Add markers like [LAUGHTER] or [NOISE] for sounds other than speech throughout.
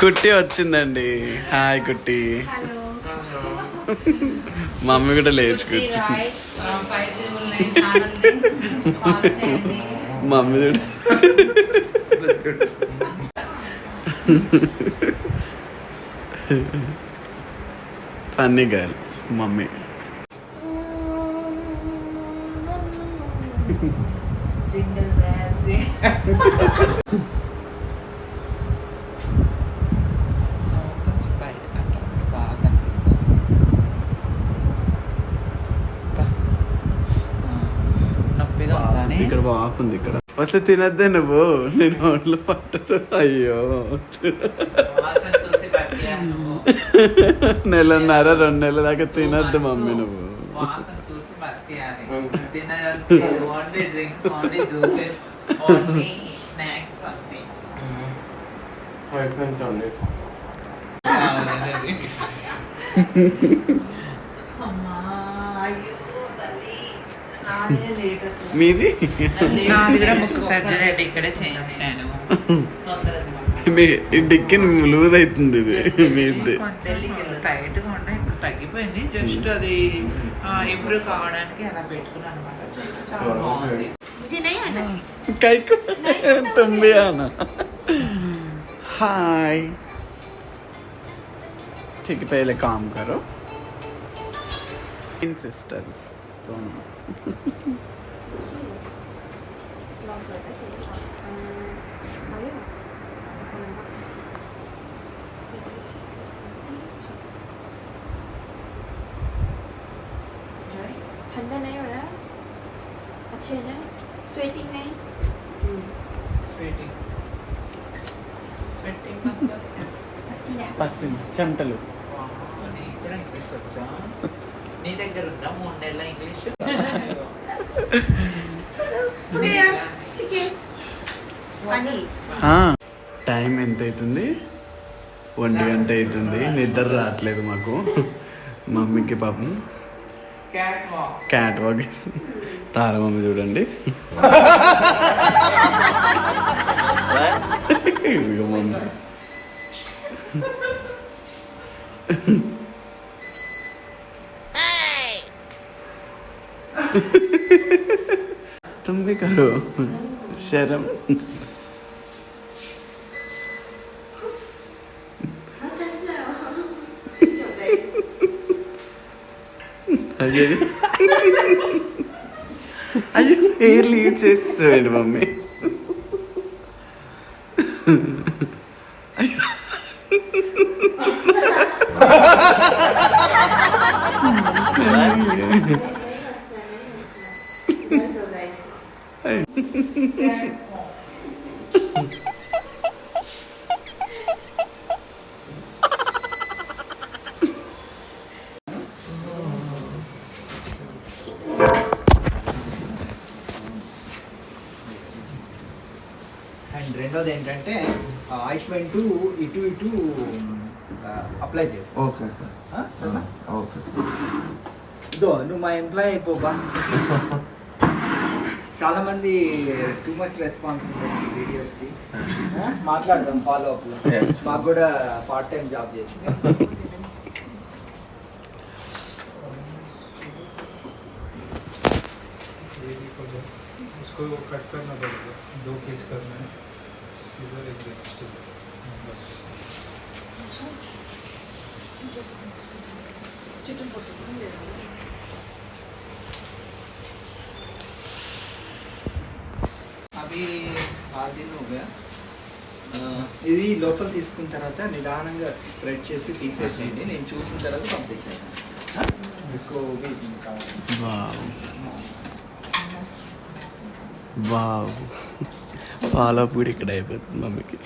కుట్టి వచ్చిందండి. హాయ్ కుట్టి. హలో మమ్మీ కూడా లేచి కుట్టి కూర్చుంది. రాయ్ ఫైవ్ త్రిబుల్ నైన్ ఛానల్ని ఫాలో చేయండి మమ్మీ కూడా funny girl mummy. Jingle [LAUGHS] bells కొంచెం బయట కంటే బాగా కనిపిస్తుంది బా. ఆ, నొప్పిగా ఉందని బాగుంది ఇక్కడ. వస్తే తినద్దే నువ్వు. నేను ఒంట్లో పట్టదు. అయ్యో. వాసన చూసి బతికాను. నెలన్నర రెండు నెలల దాకా తినద్దు మమ్మీ నువ్వు. వాసన [LAUGHS] తొందరగా మీ ఈ డిక్కి లూజ్ అవుతుంది ఇది మీది కొంచెం టైట్ గా ఉండే ఇప్పుడు తగ్గిపోయింది జస్ట్ అది ఇంప్రూవ్ కావడానికి అలా పెట్టుకున్నాను అనమాట చాలా బాగుంది मुझे नहीं आना కైకు तुम भी आना हाय ठीक है पहले काम करो इन सिस्टर्स दोनों ठंडा नहीं हो रहा अच्छे है ना स्वेटिंग नहीं स्वेटिंग स्वेटिंग मतलब पसीना पसीना चमटलो దగ్గర ఉందా ఇంగ్లీష్? టైం ఎంత అవుతుంది ఒంటి గంట అవుతుంది నిద్ర రావట్లేదు మాకు. మమ్మీకి పాపం. క్యాట్ వాక్ తార తారమమ్మ చూడండి. మమ్మీ. നീ കരോ ശരം ചേച്ചു മമ്മി. Thank [LAUGHS] [LAUGHS] you. అండ్ రెండోది ఏంటంటే ఆయిల్మెంట్ ఇటు ఇటు అప్లై చేసి ఓకే. ఓకే. ఇదో నువ్వు మా ఎంప్లాయ్ అయిపోబా చాలా మంది టూ మచ్ రెస్పాన్స్ వీడియోస్ కి ఆ, మాట్లాడదాం ఫాలో అప్ లో Yeah. మాకు కూడా పార్ట్ టైం జాబ్ చేసింది उसको कट करना पड़ेगा दो पीस करना है सीजर एक वेजिटेबल बस అవి సార్ దిన ఒక ఇది లోపల తీసుకున్న తర్వాత నిదానంగా స్ప్రెడ్ చేసి తీసేసేయండి. నేను చూసిన తర్వాత పంపించాను వావ్. పాలపూడి ఇక్కడ అయిపోతుంది మమ్మీకి.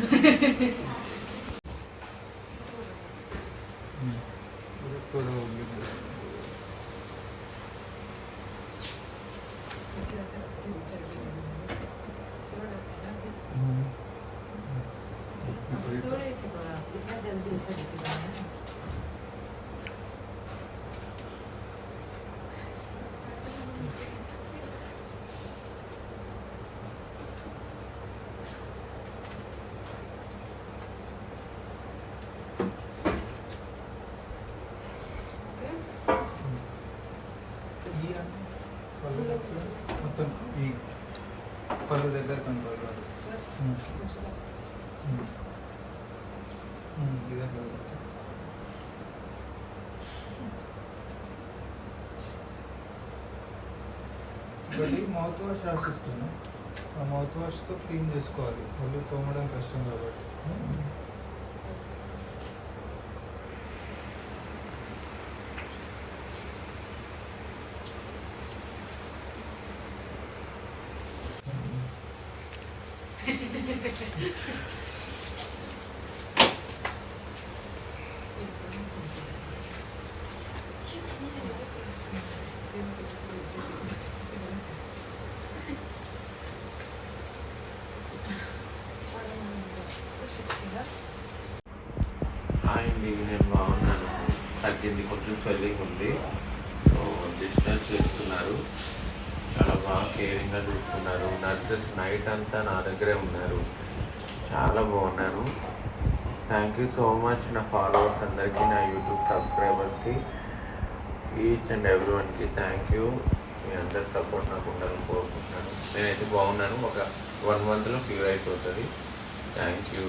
Thank [LAUGHS] you. इतना जल्दी इसका మొత్తం ఈ పళ్ళు దగ్గర కనుకోవాలి ఒకటి మౌత్ వాష్ రాసిస్తాను ఆ మౌత్ వాష్తో క్లీన్ చేసుకోవాలి ఒళ్ళు తోమడం కష్టం కాబట్టి హాయ్ అండి నేను బాగున్నాను తగ్గింది కొంచెం స్వెల్లింగ్ ఉంది. సో డిస్టెన్స్ చేస్తున్నారు. చాలా బాగా కేరింగ్గా చూస్తున్నారు. నర్సెస్ నైట్ అంతా నా దగ్గరే ఉన్నారు. చాలా బాగున్నాను. థ్యాంక్ యూ సో మచ్ నా ఫాలోవర్స్ అందరికీ నా యూట్యూబ్ సబ్స్క్రైబర్స్కి ఈచ్ అండ్ ఎవ్రీ వన్కి థ్యాంక్ యూ మీ అందరి సపోర్ట్ నాకు ఉండాలని కోరుకుంటున్నాను. నేనైతే బాగున్నాను. ఒక వన్ మంత్లో క్యూర్ అయిపోతుంది. థ్యాంక్ యూ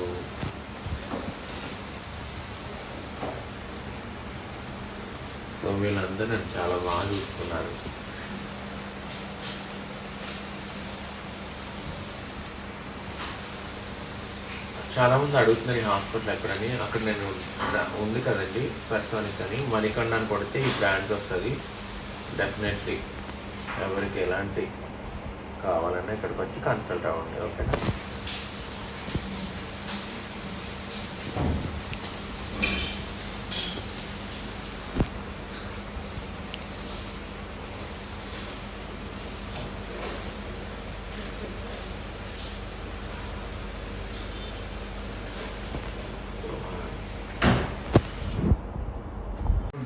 సో వీళ్ళందరూ నన్ను చాలా బాగా చూసుకున్నారు. చాలామంది అడుగుతున్నారు ఈ హాస్పిటల్ ఎక్కడని. అక్కడ నేను ఉంది కదండి ప్రస్తుతానికి అని. మణికండ కొడితే ఈ బ్రాంచ్ వస్తుంది. డెఫినెట్లీ ఎవరికి ఎలాంటి కావాలన్నా ఇక్కడికి వచ్చి కన్సల్ట్ అవ్వండి ఓకేనా?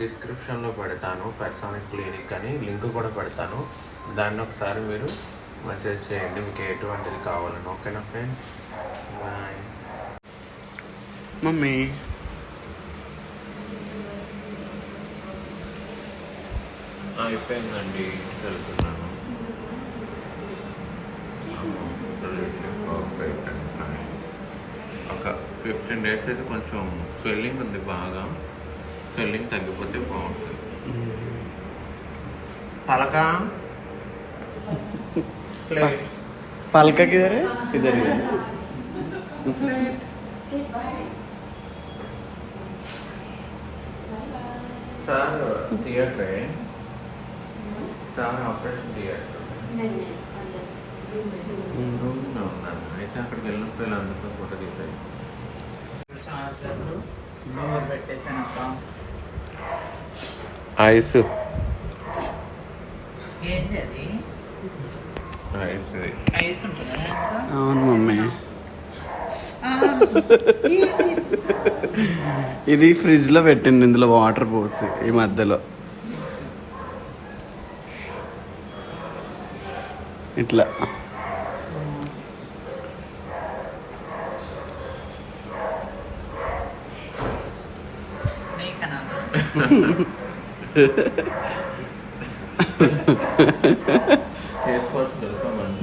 డిస్క్రిప్షన్లో పెడతాను. పర్సోనిక్ క్లినిక్ అని లింక్ కూడా పెడతాను. దాన్ని ఒకసారి మీరు మెసేజ్ చేయండి. మీకు ఎటువంటిది కావాలని. ఓకేనా ఫ్రెండ్స్ బాయ్ మమ్మీ. అయిపోయిందండి. వెళ్తున్నాను. ఒక ఫిఫ్టీన్ డేస్ అయితే కొంచెం స్వెల్లింగ్ ఉంది బాగా. స్వెల్లింగ్ తగ్గిపోతే బాగుంటుంది. పలక? పలక కిదర్ either? Sir theatre sir operation theatre. రూమ్లో ఉన్నాను. అయితే అక్కడికి వెళ్ళినప్పుడు ఇలా అందుకో ఫోటో దిగుతాయి. చాలా పెట్టేసాను అక్క. ఐస్. అవును మమ్మీ. ఇది ఫ్రిడ్జ్లో పెట్టింది ఇందులో వాటర్ పోసి ఈ మధ్యలో. ఇట్లా. మంచి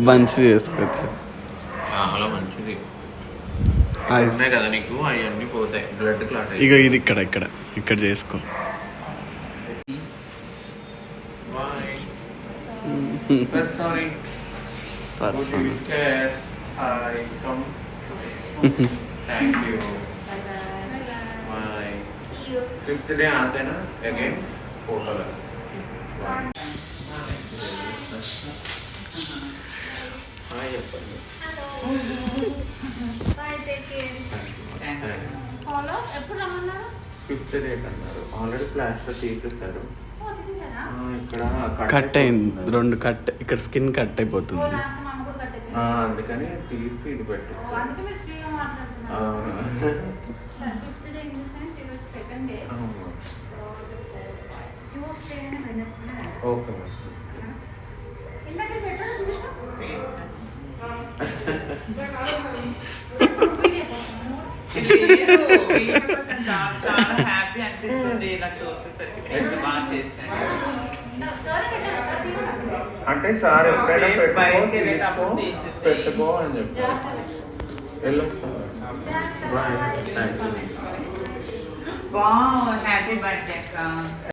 బంచ్ చేసుకోవచ్చు చాలా మంచిది. ఉన్నాయి కదా నీకు? అవన్నీ పోతాయి. బ్లడ్ క్లాట్ ఇక ఇది ఇక్కడ ఇక్కడ. ఇక్కడ చేసుకో. Sorry person hi come thank you bye fifth day आते ना अगेन फोटो लगा హాయ్ చెప్పండి ఫాలో ఎప్పుడు రమ్మన్నారు ఫిఫ్త్ డేట్ అన్నారు ఆల్రెడీ ప్లాస్టర్ తీసేశారు ఓ, తీసేసారా? ఆ, ఇక్కడ కట్ అయింది అయిపోతుంది. రెండు కట్ ఇక్కడ స్కిన్ కట్ ఓ, అయిపోతుంది లాస్ట్ మా అమ్మ కూడా కట్టేది. ఆ, అందుకని తీసి ఇది పెట్టు [LAUGHS] ట్యూస్డే వెనస్డే ఓకే మేడం ఇందాక కోసం చాలా హ్యాపీ అనిపిస్తుంది ఇలా చూసేసరికి నేను బాగా తీయమన్నారు అంటే సార్ ఎప్పుడైనా పెట్టుకో. పెట్టుకో అని చెప్పి జాగ్రత్త వెళ్ళొస్తా బాయ్ థ్యాంక్ యూ